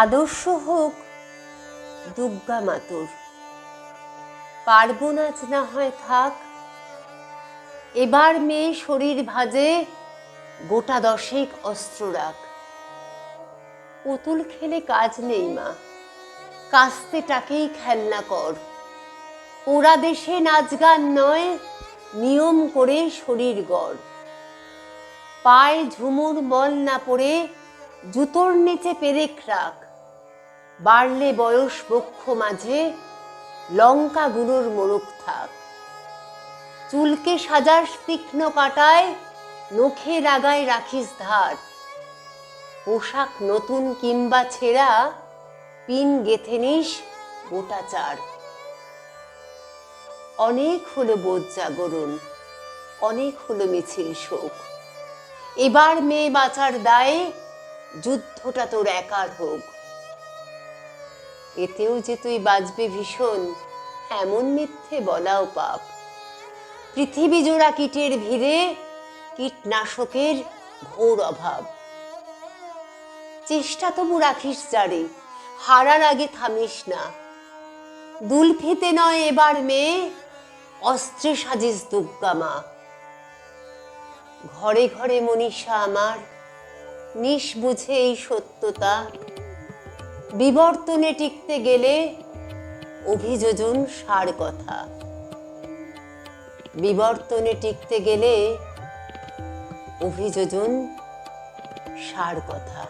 আদর্শ হোক দুর্গা মাতুর। পারব নাচ না হয় থাক, এবার মেয়ে শরীর ভাজে, গোটা দশেক অস্ত্র রাখ। পুতুল খেলে কাজ নেই মা, কাস্তে টাকেই খেলনা কর। ওরা দেশে নাচ গান নয়, নিয়ম করে শরীর গড়। পায়ে ঝুমুর মল না পড়ে জুতোর নিচে পেরেক রাখ বাড়লে বয়স বক্ষ মাঝে, লঙ্কা গুঁড়োর মোড়ক থাক। চুলকে সাজাস তীক্ষ্ণ কাটায়, নখে রাগায় রাখিস ধার। পোশাক নতুন কিংবা ছেঁড়া, পিন গেথে নিস গোটা চার। অনেক হলো বোধ জাগরণ, অনেক হলো মিছিল শোক। এবার মেয়ে বাঁচার দায়ে যুদ্ধটা তোর একার হোক। এতেও যে তুই বাঁচবে ভীষণ, এমন মিথ্যে বলাও পাপ। পৃথিবী জোড়া কীটের ভিড়ে কীটনাশকের ঘোর অভাব। চেষ্টা তবু রাখিস জারে হারার আগে থামিস না। দুলফিতে নয় এবার মেয়ে, অস্ত্রে সাজিস দুর্গা মা। ঘরে ঘরে মনীষা আমার নিস বুঝে এই সত্যতা। বিবর্তনে টিকতে গেলে অভিযোজন সার কথা। বিবর্তনে টিকতে গেলে অভিযোজন সার কথা।